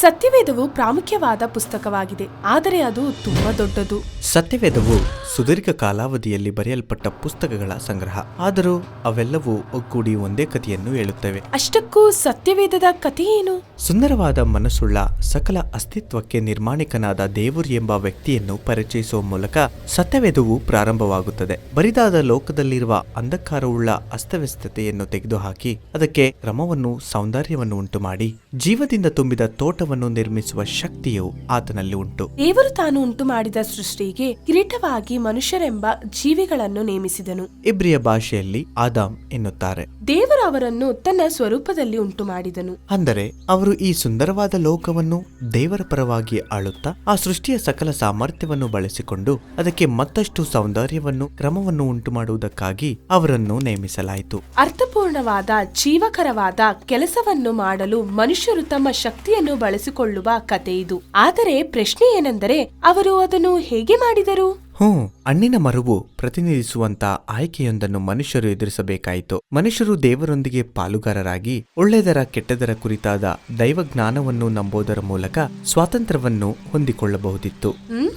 ಸತ್ಯವೇದವು ಪ್ರಾಮುಖ್ಯವಾದ ಪುಸ್ತಕವಾಗಿದೆ ಆದರೆ ಅದು ತುಂಬಾ ದೊಡ್ಡದು. ಸತ್ಯವೇದವು ಸುದೀರ್ಘ ಕಾಲಾವಧಿಯಲ್ಲಿ ಬರೆಯಲ್ಪಟ್ಟ ಪುಸ್ತಕಗಳ ಸಂಗ್ರಹ ಆದರೂ ಅವೆಲ್ಲವೂ ಒಗ್ಗೂಡಿ ಒಂದೇ ಕಥೆಯನ್ನು ಹೇಳುತ್ತವೆ. ಅಷ್ಟಕ್ಕೂ ಸತ್ಯವೇದದ ಕಥೆಯೇನು ಸುಂದರವಾದ ಮನಸ್ಸುಳ್ಳ ಸಕಲ ಅಸ್ತಿತ್ವಕ್ಕೆ ನಿರ್ಮಾಣಿಕನಾದ ದೇವರು ಎಂಬ ವ್ಯಕ್ತಿಯನ್ನು ಪರಿಚಯಿಸುವ ಮೂಲಕ ಸತ್ಯವೇದವು ಪ್ರಾರಂಭವಾಗುತ್ತದೆ. ಬರಿದಾದ ಲೋಕದಲ್ಲಿರುವ ಅಂಧಕಾರವುಳ್ಳ ಅಸ್ತವ್ಯಸ್ತತೆಯನ್ನು ತೆಗೆದುಹಾಕಿ ಅದಕ್ಕೆ ಕ್ರಮವನ್ನು ಸೌಂದರ್ಯವನ್ನು ಉಂಟುಮಾಡಿ ಜೀವದಿಂದ ತುಂಬಿದ ತೋಟವನ್ನು ನಿರ್ಮಿಸುವ ಶಕ್ತಿಯು ಆತನಲ್ಲಿ ಉಂಟು. ದೇವರು ತಾನು ಉಂಟು ಮಾಡಿದ ಸೃಷ್ಟಿಗೆ ಕಿರೀಟವಾಗಿ ಮನುಷ್ಯರೆಂಬ ಜೀವಿಗಳನ್ನು ನೇಮಿಸಿದನು. ಇಬ್ರಿಯ ಭಾಷೆಯಲ್ಲಿ ಆದಾಮ್ ಎನ್ನುತ್ತಾರೆ. ದೇವರು ಅವರನ್ನು ತನ್ನ ಸ್ವರೂಪದಲ್ಲಿ ಉಂಟು ಮಾಡಿದನು ಅಂದರೆ ಅವರು ಈ ಸುಂದರವಾದ ಲೋಕವನ್ನು ದೇವರ ಪರವಾಗಿ ಆಳುತ್ತಾ ಆ ಸೃಷ್ಟಿಯ ಸಕಲ ಸಾಮರ್ಥ್ಯವನ್ನು ಬಳಸಿಕೊಂಡು ಅದಕ್ಕೆ ಮತ್ತಷ್ಟು ಸೌಂದರ್ಯವನ್ನು ಕ್ರಮವನ್ನು ಉಂಟು ಮಾಡುವುದಕ್ಕಾಗಿ ಅವರನ್ನು ನೇಮಿಸಲಾಯಿತು. ಅರ್ಥಪೂರ್ಣವಾದ ಜೀವಕರವಾದ ಕೆಲಸವನ್ನು ಮಾಡಲು ಮನುಷ್ಯರು ತಮ್ಮ ಶಕ್ತಿಯನ್ನು ಬಳಸಿಕೊಳ್ಳುವ ಕತೆ ಇದು. ಆದರೆ ಪ್ರಶ್ನೆ ಏನೆಂದರೆ ಅವರು ಅದನ್ನು ಹೇಗೆ ಮಾಡಿದರು? ಹ್ಞೂ ಹಣ್ಣಿನ ಮರವು ಪ್ರತಿನಿಧಿಸುವಂತ ಆಯ್ಕೆಯೊಂದನ್ನು ಮನುಷ್ಯರು ಎದುರಿಸಬೇಕಾಯಿತು. ಮನುಷ್ಯರು ದೇವರೊಂದಿಗೆ ಪಾಲುಗಾರರಾಗಿ ಒಳ್ಳೆಯದರ ಕೆಟ್ಟದರ ಕುರಿತಾದ ದೈವ ಜ್ಞಾನವನ್ನು ನಂಬೋದರ ಮೂಲಕ ಸ್ವಾತಂತ್ರ್ಯವನ್ನು ಹೊಂದಿಕೊಳ್ಳಬಹುದಿತ್ತು.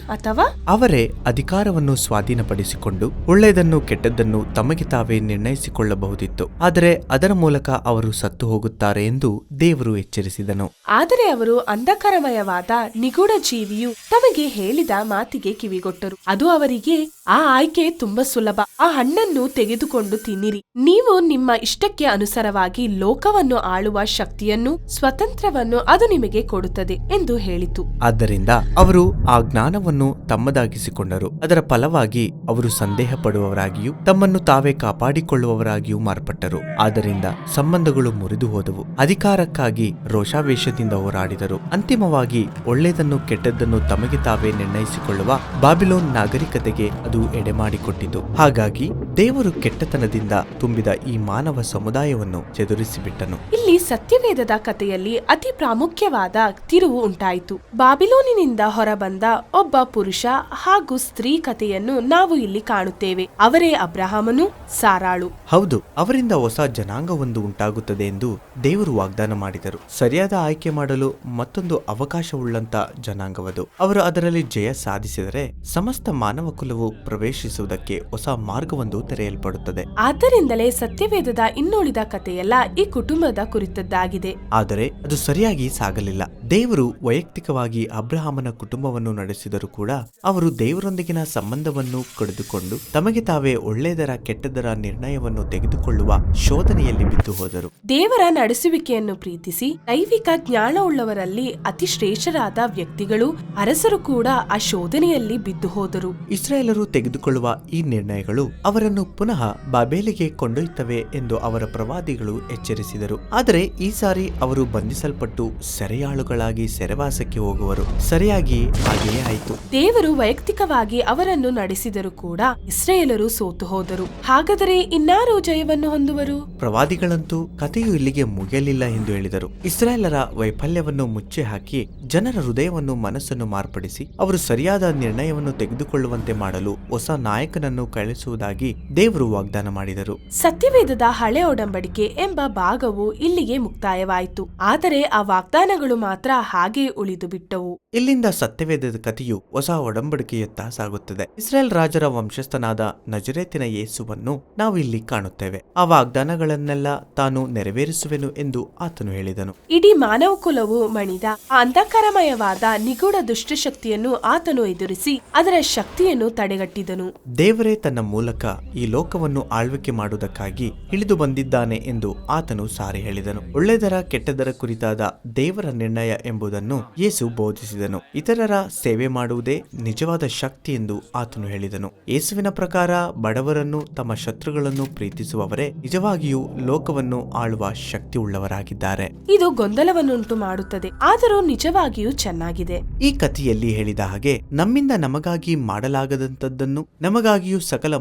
ಅಥವಾ? ಅವರೇ ಅಧಿಕಾರವನ್ನು ಸ್ವಾಧೀನಪಡಿಸಿಕೊಂಡು ಒಳ್ಳೆಯದನ್ನು ಕೆಟ್ಟದ್ದನ್ನು ತಮಗೆ ತಾವೇ ನಿರ್ಣಯಿಸಿಕೊಳ್ಳಬಹುದಿತ್ತು. ಆದರೆ ಅದರ ಮೂಲಕ ಅವರು ಸತ್ತು ಹೋಗುತ್ತಾರೆ ಎಂದು ದೇವರು ಎಚ್ಚರಿಸಿದನು. ಆದರೆ ಅವರು ಅಂಧಕಾರಮಯವಾದ ನಿಗೂಢ ಜೀವಿಯು ತಮಗೆ ಹೇಳಿದ ಮಾತಿಗೆ ಕಿವಿಗೊಟ್ಟರು. ಅದು ಅವರಿಗೆ, ಆ ಆಯ್ಕೆ ತುಂಬಾ ಸುಲಭ. ಆ ಹಣ್ಣನ್ನು ತೆಗೆದುಕೊಂಡು ತಿನ್ನಿರಿ. ನೀವು ನಿಮ್ಮ ಇಷ್ಟಕ್ಕೆ ಅನುಸಾರವಾಗಿ ಲೋಕವನ್ನು ಆಳುವ ಶಕ್ತಿಯನ್ನು, ಸ್ವತಂತ್ರವನ್ನು ಅದು ನಿಮಗೆ ಕೊಡುತ್ತದೆ ಎಂದು ಹೇಳಿತು. ಆದ್ದರಿಂದ ಅವರು ಆ ಜ್ಞಾನವನ್ನು ತಮ್ಮದಾಗಿಸಿಕೊಂಡರು. ಅದರ ಫಲವಾಗಿ ಅವರು ಸಂದೇಹ ಪಡುವವರಾಗಿಯೂ ತಮ್ಮನ್ನು ತಾವೇ ಕಾಪಾಡಿಕೊಳ್ಳುವವರಾಗಿಯೂ ಮಾರ್ಪಟ್ಟರು. ಆದ್ದರಿಂದ ಸಂಬಂಧಗಳು ಮುರಿದು ಹೋದವು. ಅಧಿಕಾರಕ್ಕಾಗಿ ರೋಷಾವೇಶದಿಂದ ಹೋರಾಡಿದರು. ಅಂತಿಮವಾಗಿ ಒಳ್ಳೆಯದನ್ನು ಕೆಟ್ಟದ್ದನ್ನು ತಮಗೆ ತಾವೇ ನಿರ್ಣಯಿಸಿಕೊಳ್ಳುವ ಬಾಬಿಲೋನ್ ನಾಗರಿಕತೆಗೆ ಅದು ಎಡೆಮಾಡಿಕೊಟ್ಟಿತು. ಹಾಗಾಗಿ ದೇವರು ಕೆಟ್ಟತನದಿಂದ ತುಂಬಿದ ಈ ಮಾನವ ಸಮುದಾಯವನ್ನು ಚದುರಿಸಿಬಿಟ್ಟನು. ಇಲ್ಲಿ ಸತ್ಯವೇದದ ಕಥೆಯಲ್ಲಿ ಅತಿ ಪ್ರಾಮುಖ್ಯವಾದ ತಿರುವು ಉಂಟಾಯಿತು. ಬಾಬಿಲೋನಿನಿಂದ ಹೊರಬಂದ ಒಬ್ಬ ಪುರುಷ ಹಾಗೂ ಸ್ತ್ರೀ ಕಥೆಯನ್ನು ನಾವು ಇಲ್ಲಿ ಕಾಣುತ್ತೇವೆ. ಅವರೇ ಅಬ್ರಹಾಮನು ಸಾರಾಳು. ಹೌದು ಅವರಿಂದ ಹೊಸ ಜನಾಂಗವೊಂದು ಉಂಟಾಗುತ್ತದೆ ಎಂದು ದೇವರು ವಾಗ್ದಾನ ಮಾಡಿದರು. ಸರಿಯಾದ ಆಯ್ಕೆ ಮಾಡಲು ಮತ್ತೊಂದು ಅವಕಾಶವುಳ್ಳಂತ ಜನಾಂಗವದು. ಅವರು ಅದರಲ್ಲಿ ಜಯ ಸಾಧಿಸಿದರೆ ಸಮಸ್ತ ಮಾನವ ಕುಲವು ಪ್ರವೇಶಿಸುವುದಕ್ಕೆ ಹೊಸ ಮಾರ್ಗವೊಂದು ತೆರೆಯಲ್ಪಡುತ್ತದೆ. ಆದ್ದರಿಂದಲೇ ಸತ್ಯವೇದದ ಇನ್ನುಳಿದ ಕಥೆಯೆಲ್ಲ ಈ ಕುಟುಂಬದ ಕುರಿತದ್ದಾಗಿದೆ. ಆದರೆ ಅದು ಸರಿಯಾಗಿ ಸಾಗಲಿಲ್ಲ. ದೇವರು ವೈಯಕ್ತಿಕವಾಗಿ ಅಬ್ರಹಾಮನ ಕುಟುಂಬವನ್ನು ನಡೆಸಿದರೂ ಕೂಡ ಅವರು ದೇವರೊಂದಿಗಿನ ಸಂಬಂಧವನ್ನು ಕಡಿದುಕೊಂಡು ತಮಗೆ ತಾವೇ ಒಳ್ಳೆಯದರ ಕೆಟ್ಟದರ ನಿರ್ಣಯವನ್ನು ತೆಗೆದುಕೊಳ್ಳುವ ಶೋಧನೆಯಲ್ಲಿ ಬಿದ್ದು ಹೋದರು. ದೇವರ ನಡೆಸುವಿಕೆಯನ್ನು ಪ್ರೀತಿಸಿ ದೈವಿಕ ಜ್ಞಾನವುಳ್ಳವರಲ್ಲಿ ಅತಿ ಶ್ರೇಷ್ಠರಾದ ವ್ಯಕ್ತಿಗಳು ಅರಸರು ಕೂಡ ಆ ಶೋಧನೆಯಲ್ಲಿ ಬಿದ್ದು ಹೋದರು. ಇಸ್ರಾಯೇಲರು ತೆಗೆದುಕೊಳ್ಳುವ ಈ ನಿರ್ಣಯಗಳು ಅವರನ್ನು ಪುನಃ ಬಾಬೇಲಿಗೆ ಕೊಂಡೊಯ್ತವೆ ಎಂದು ಅವರ ಪ್ರವಾದಿಗಳು ಎಚ್ಚರಿಸಿದರು. ಆದರೆ ಈ ಸಾರಿ ಅವರು ಬಂಧಿಸಲ್ಪಟ್ಟು ಸೆರೆಯಾಳುಗಳಾಗಿ ಸೆರೆವಾಸಕ್ಕೆ ಹೋಗುವರು. ಸರಿಯಾಗಿ ಹಾಗೆಯೇ ಆಯಿತು. ದೇವರು ವೈಯಕ್ತಿಕವಾಗಿ ಅವರನ್ನು ನಡೆಸಿದರು ಕೂಡ ಇಸ್ರೇಲರು ಸೋತು ಹೋದರು. ಹಾಗಾದರೆ ಇನ್ನಾರು ಜಯವನ್ನು ಹೊಂದುವರು? ಪ್ರವಾದಿಗಳಂತೂ ಕಥೆಯು ಇಲ್ಲಿಗೆ ಮುಗಿಯಲಿಲ್ಲ ಎಂದು ಹೇಳಿದರು. ಇಸ್ರೇಲರ ವೈಫಲ್ಯವನ್ನು ಮುಚ್ಚಿ ಹಾಕಿ ಜನರ ಹೃದಯವನ್ನು ಮನಸ್ಸನ್ನು ಮಾರ್ಪಡಿಸಿ ಅವರು ಸರಿಯಾದ ನಿರ್ಣಯವನ್ನು ತೆಗೆದುಕೊಳ್ಳುವಂತೆ ಮಾಡಲು ಹೊಸ ನಾಯಕನನ್ನು ಕಳಿಸುವುದಾಗಿ ದೇವರು ವಾಗ್ದಾನ ಮಾಡಿದರು. ಸತ್ಯವೇದದ ಹಳೆ ಒಡಂಬಡಿಕೆ ಎಂಬ ಭಾಗವು ಇಲ್ಲಿಗೆ ಮುಕ್ತಾಯವಾಯಿತು. ಆದರೆ ಆ ವಾಗ್ದಾನಗಳು ಮಾತ್ರ ಹಾಗೆ ಉಳಿದು ಬಿಟ್ಟವು. ಇಲ್ಲಿಂದ ಸತ್ಯವೇದದ ಕಥೆಯು ಹೊಸ ಒಡಂಬಡಿಕೆಯತ್ತ ಸಾಗುತ್ತದೆ. ಇಸ್ರೇಲ್ ರಾಜರ ವಂಶಸ್ಥನಾದ ನಜರೇತಿನ ಯೇಸುವನ್ನು ನಾವು ಇಲ್ಲಿ ಕಾಣುತ್ತೇವೆ. ಆ ವಾಗ್ದಾನಗಳನ್ನೆಲ್ಲ ತಾನು ನೆರವೇರಿಸುವೆನು ಎಂದು ಆತನು ಹೇಳಿದನು. ಇಡೀ ಮಾನವ ಕುಲವು ಮಣಿದ ಆ ಅಂಧಕಾರಮಯವಾದ ನಿಗೂಢ ದುಷ್ಟಶಕ್ತಿಯನ್ನು ಆತನು ಎದುರಿಸಿ ಅದರ ಶಕ್ತಿಯನ್ನು ತಡೆಗಟ್ಟಿದನು. ದೇವರೇ ತನ್ನ ಮೂಲಕ ಈ ಲೋಕವನ್ನು ಆಳ್ವಿಕೆ ಮಾಡುವುದಕ್ಕಾಗಿ ಇಳಿದು ಬಂದಿದ್ದಾನೆ ಎಂದು ಆತನು ಸಾರಿ ಹೇಳಿದನು. ಒಳ್ಳೆದರ ಕೆಟ್ಟದರ ಕುರಿತಾದ ದೇವರ ನಿರ್ಣಯ ಎಂಬುದನ್ನು ಯೇಸು ಬೋಧಿಸಿದನು. ಇತರರ ಸೇವೆ ಮಾಡುವುದೇ ನಿಜವಾದ ಶಕ್ತಿ ಎಂದು ಆತನು ಹೇಳಿದನು. ಯೇಸುವಿನ ಪ್ರಕಾರ ಬಡವರನ್ನು ತಮ್ಮ ಶತ್ರುಗಳನ್ನು ಪ್ರೀತಿಸುವವರೇ ನಿಜವಾಗಿಯೂ ಲೋಕವನ್ನು ಆಳುವ ಶಕ್ತಿ ಉಳ್ಳವರಾಗಿದ್ದಾರೆ ಇದು ಗೊಂದಲವನ್ನುಂಟು ಮಾಡುತ್ತದೆ ಆದರೂ ನಿಜವಾಗಿಯೂ ಚೆನ್ನಾಗಿದೆ. ಈ ಕಥೆಯಲ್ಲಿ ಹೇಳಿದ ಹಾಗೆ ನಮ್ಮಿಂದ ನಮಗಾಗಿ ಮಾಡಲಾಗದಂತದ್ದನ್ನು ನಮಗಾಗಿಯೂ ಸಕಲ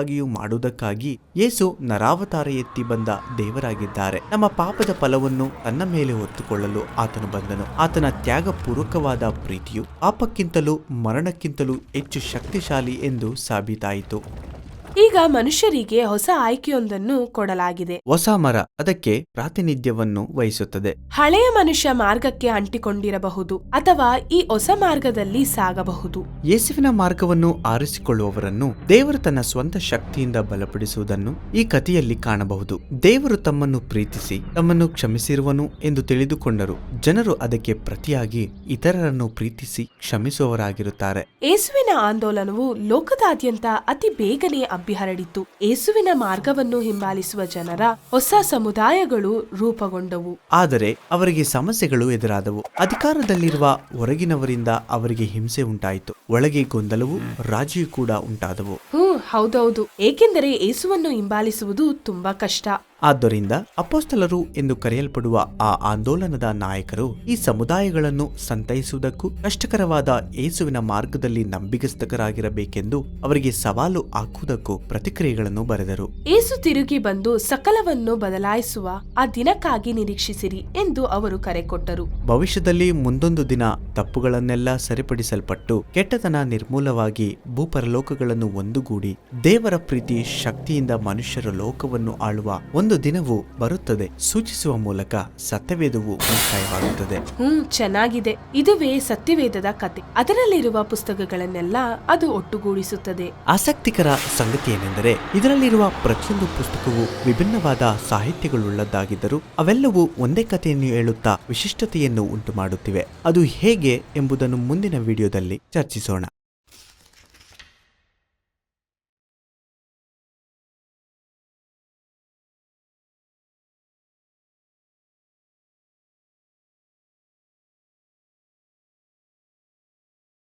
ಮನುಷ್ಯರಿಗಾಗಿಯೂ ಮಾಡುವುದಕ್ಕಾಗಿ ಯೇಸು ನರಾವತಾರ ಎತ್ತಿ ಬಂದ ದೇವರಾಗಿದ್ದಾರೆ. ನಮ್ಮ ಪಾಪದ ಫಲವನ್ನು ತನ್ನ ಮೇಲೆ ಹೊತ್ತುಕೊಳ್ಳಲು ಆತನು ಬಂದನು. ಆತನ ತ್ಯಾಗಪೂರ್ವಕವಾದ ಪ್ರೀತಿಯು ಪಾಪಕ್ಕಿಂತಲೂ ಮರಣಕ್ಕಿಂತಲೂ ಹೆಚ್ಚು ಶಕ್ತಿಶಾಲಿ ಎಂದು ಸಾಬೀತಾಯಿತು. ಈಗ ಮನುಷ್ಯರಿಗೆ ಹೊಸ ಆಯ್ಕೆಯೊಂದನ್ನು ಕೊಡಲಾಗಿದೆ. ಹೊಸ ಮರ ಅದಕ್ಕೆ ಪ್ರಾತಿನಿಧ್ಯವನ್ನು ವಹಿಸುತ್ತದೆ. ಹಳೆಯ ಮನುಷ್ಯ ಮಾರ್ಗಕ್ಕೆ ಅಂಟಿಕೊಂಡಿರಬಹುದು ಅಥವಾ ಈ ಹೊಸ ಮಾರ್ಗದಲ್ಲಿ ಸಾಗಬಹುದು. ಯೇಸುವಿನ ಮಾರ್ಗವನ್ನು ಆರಿಸಿಕೊಳ್ಳುವವರನ್ನು ದೇವರು ತನ್ನ ಸ್ವಂತ ಶಕ್ತಿಯಿಂದ ಬಲಪಡಿಸುವುದನ್ನು ಈ ಕಥೆಯಲ್ಲಿ ಕಾಣಬಹುದು. ದೇವರು ತಮ್ಮನ್ನು ಪ್ರೀತಿಸಿ ತಮ್ಮನ್ನು ಕ್ಷಮಿಸಿರುವನು ಎಂದು ತಿಳಿದುಕೊಂಡರು. ಜನರು ಅದಕ್ಕೆ ಪ್ರತಿಯಾಗಿ ಇತರರನ್ನು ಪ್ರೀತಿಸಿ ಕ್ಷಮಿಸುವವರಾಗಿರುತ್ತಾರೆ. ಯೇಸುವಿನ ಆಂದೋಲನವು ಲೋಕದಾದ್ಯಂತ ಅತಿ ಬೇಗನೆ ಹರಡಿತು. ಏಸುವಿನ ಮಾರ್ಗವನ್ನು ಹಿಂಬಾಲಿಸುವ ಜನರ ಹೊಸ ಸಮುದಾಯಗಳು ರೂಪುಗೊಂಡವು. ಆದರೆ ಅವರಿಗೆ ಸಮಸ್ಯೆಗಳು ಎದುರಾದವು. ಅಧಿಕಾರದಲ್ಲಿರುವ ಹೊರಗಿನವರಿಂದ ಅವರಿಗೆ ಹಿಂಸೆ ಉಂಟಾಯಿತು. ಒಳಗೆ ಗೊಂದಲವು ರಾಜಿಯೂ ಕೂಡ ಉಂಟಾದವು. ಹ್ಮ್ ಹೌದೌದು. ಏಕೆಂದರೆ ಏಸುವನ್ನು ಹಿಂಬಾಲಿಸುವುದು ತುಂಬಾ ಕಷ್ಟ. ಆದ್ದರಿಂದ ಅಪೋಸ್ತಲರು ಎಂದು ಕರೆಯಲ್ಪಡುವ ಆ ಆಂದೋಲನದ ನಾಯಕರು ಈ ಸಮುದಾಯಗಳನ್ನು ಸಂತೈಸುವುದಕ್ಕೂ ಕಷ್ಟಕರವಾದ ಯೇಸುವಿನ ಮಾರ್ಗದಲ್ಲಿ ನಂಬಿಗಸ್ತಕರಾಗಿರಬೇಕೆಂದು ಅವರಿಗೆ ಸವಾಲು ಹಾಕುವುದಕ್ಕೂ ಪ್ರತಿಕ್ರಿಯೆಗಳನ್ನು ಬರೆದರು. ಏಸು ತಿರುಗಿ ಬಂದು ಸಕಲವನ್ನು ಬದಲಾಯಿಸುವ ಆ ದಿನಕ್ಕಾಗಿ ನಿರೀಕ್ಷಿಸಿರಿ ಎಂದು ಅವರು ಕರೆ ಕೊಟ್ಟರು ಭವಿಷ್ಯದಲ್ಲಿ ಮುಂದೊಂದು ದಿನ ತಪ್ಪುಗಳನ್ನೆಲ್ಲ ಸರಿಪಡಿಸಲ್ಪಟ್ಟು ಕೆಟ್ಟತನ ನಿರ್ಮೂಲವಾಗಿ ಭೂಪರಲೋಕಗಳನ್ನು ಒಂದುಗೂಡಿ ದೇವರ ಪ್ರೀತಿ ಶಕ್ತಿಯಿಂದ ಮನುಷ್ಯರ ಲೋಕವನ್ನು ಆಳುವ ಒಂದು ದಿನವು ಬರುತ್ತದೆ. ಸೂಚಿಸುವ ಮೂಲಕ ಸತ್ಯವೇದವು ಮುಕ್ತಾಯವಾಗುತ್ತದೆ. ಹ್ಮ್ ಚೆನ್ನಾಗಿದೆ. ಇದುವೇ ಸತ್ಯವೇದದ ಕತೆ. ಅದರಲ್ಲಿರುವ ಪುಸ್ತಕಗಳನ್ನೆಲ್ಲ ಅದು ಒಟ್ಟುಗೂಡಿಸುತ್ತದೆ. ಆಸಕ್ತಿಕರ ಸಂಗತಿ ಏನೆಂದರೆ ಇದರಲ್ಲಿರುವ ಪ್ರತಿಯೊಂದು ಪುಸ್ತಕವು ವಿಭಿನ್ನವಾದ ಸಾಹಿತ್ಯಗಳುಳ್ಳದ್ದಾಗಿದ್ದರೂ ಅವೆಲ್ಲವೂ ಒಂದೇ ಕಥೆಯನ್ನು ಹೇಳುತ್ತಾ ವಿಶಿಷ್ಟತೆಯನ್ನು ಉಂಟು ಮಾಡುತ್ತಿವೆ ಅದು ಹೇಗೆ ಎಂಬುದನ್ನು ಮುಂದಿನ ವಿಡಿಯೋದಲ್ಲಿ ಚರ್ಚಿಸೋಣ.